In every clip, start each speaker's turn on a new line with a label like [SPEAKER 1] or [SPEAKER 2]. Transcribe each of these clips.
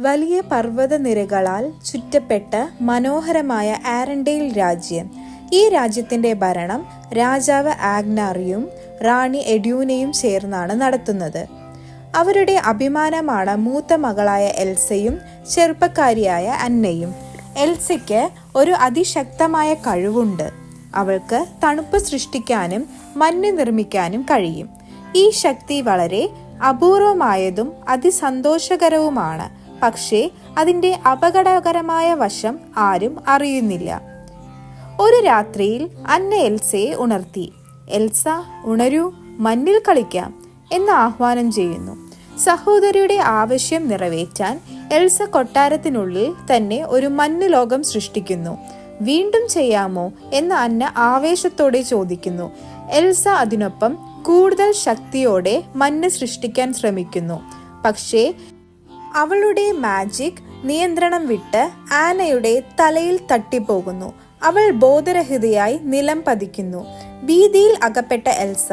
[SPEAKER 1] വലിയ പർവതനിരകളാൽ ചുറ്റപ്പെട്ട മനോഹരമായ ആരൻഡെയിൽ രാജ്യം. ഈ രാജ്യത്തിന്റെ ഭരണം രാജാവ് ആഗ്നാറിയും റാണി എഡ്യൂനയും ചേർന്നാണ് നടത്തുന്നത്. അവരുടെ അഭിമാനമാണ് മൂത്ത മകളായ എൽസയും ചെറുപ്പക്കാരിയായ അന്നയും. എൽസയ്ക്ക് ഒരു അതിശക്തമായ കഴിവുണ്ട്. അവൾക്ക് തണുപ്പ് സൃഷ്ടിക്കാനും മഞ്ഞ് നിർമ്മിക്കാനും കഴിയും. ഈ ശക്തി വളരെ അപൂർവമായതും അതിസന്തോഷകരവുമാണ്. പക്ഷേ അതിന്റെ അപകടകരമായ വശം ആരും അറിയുന്നില്ല. ഒരു രാത്രിയിൽ അന്ന എൽസയെ ഉണർത്തി. എൽസ ഉണരൂ മഞ്ഞിൽ കളിക്കാം എന്ന് ആഹ്വാനം ചെയ്യുന്നു. സഹോദരിയുടെ ആവശ്യം നിറവേറ്റാൻ എൽസ കൊട്ടാരത്തിനുള്ളിൽ തന്നെ ഒരു മഞ്ഞ് ലോകം സൃഷ്ടിക്കുന്നു. വീണ്ടും ചെയ്യാമോ? എന്ന് അന്ന ആവേശത്തോടെ ചോദിക്കുന്നു. എൽസ അതിനൊപ്പം കൂടുതൽ ശക്തിയോടെ മഞ്ഞ് സൃഷ്ടിക്കാൻ ശ്രമിക്കുന്നു. പക്ഷേ അവളുടെ മാജിക് നിയന്ത്രണം വിട്ട് ആനയുടെ തലയിൽ തട്ടിപ്പോകുന്നു. അവൾ ബോധരഹിതയായി നിലം പതിക്കുന്നു. ഭീതിയിൽ അകപ്പെട്ട എൽസ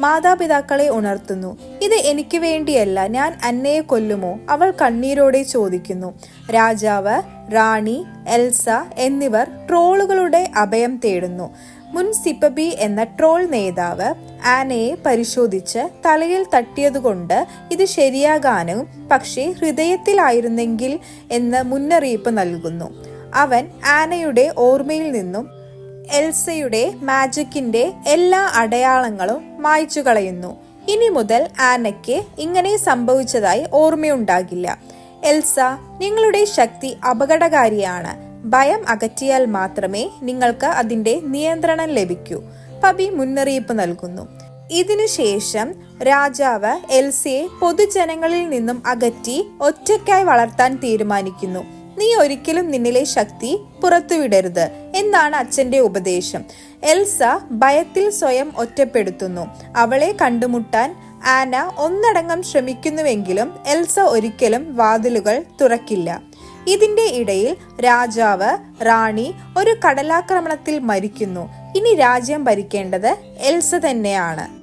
[SPEAKER 1] മാതാപിതാക്കളെ ഉണർത്തുന്നു. ഇത് എനിക്ക് വേണ്ടിയല്ല ഞാൻ അന്നയെ കൊല്ലുമോ? അവൾ കണ്ണീരോടെ ചോദിക്കുന്നു. രാജാവ് റാണി എൽസ എന്നിവർ ട്രോളുകളുടെ അഭയം തേടുന്നു. മുൻ സിപ്പബി എന്ന ട്രോൾ നേതാവ് ആനയെ പരിശോധിച്ച് തലയിൽ തട്ടിയതുകൊണ്ട് ഇത് ശരിയാകാനും പക്ഷേ ഹൃദയത്തിലായിരുന്നെങ്കിൽ എന്ന് മുന്നറിയിപ്പ് നൽകുന്നു. അവൻ ആനയുടെ ഓർമ്മയിൽ നിന്നും എൽസയുടെ മാജിക്കിന്റെ എല്ലാ അടയാളങ്ങളും മായ്ച്ചു കളയുന്നു ഇനി മുതൽ ആനയ്ക്ക് ഇങ്ങനെ സംഭവിച്ചതായി ഓർമ്മയുണ്ടാകില്ല. എൽസ നിങ്ങളുടെ ശക്തി അപകടകാരിയാണ്. ഭയം അകറ്റിയാൽ മാത്രമേ നിങ്ങൾക്ക് അതിന്റെ നിയന്ത്രണം ലഭിക്കൂ. പബി മുന്നറിയിപ്പ് നൽകുന്നു. ഇതിനുശേഷം രാജാവ് എൽസയെ പൊതുജനങ്ങളിൽ നിന്നും അകറ്റി ഒറ്റയ്ക്കായി വളർത്താൻ തീരുമാനിക്കുന്നു. നീ ഒരിക്കലും നിന്നിലെ ശക്തി പുറത്തുവിടരുത് എന്നാണ് അച്ഛന്റെ ഉപദേശം. എൽസ ഭയത്തിൽ സ്വയം ഒറ്റപ്പെടുത്തുന്നു. അവളെ കണ്ടുമുട്ടാൻ ആന ഒന്നടങ്കം ശ്രമിക്കുന്നുവെങ്കിലും എൽസ ഒരിക്കലും വാതിലുകൾ തുറക്കില്ല. ഇതിന്റെ ഇടയിൽ രാജാവ് റാണി ഒരു കടലാക്രമണത്തിൽ മരിക്കുന്നു. ഇനി രാജ്യം ഭരിക്കേണ്ടത് എൽസ തന്നെയാണ്.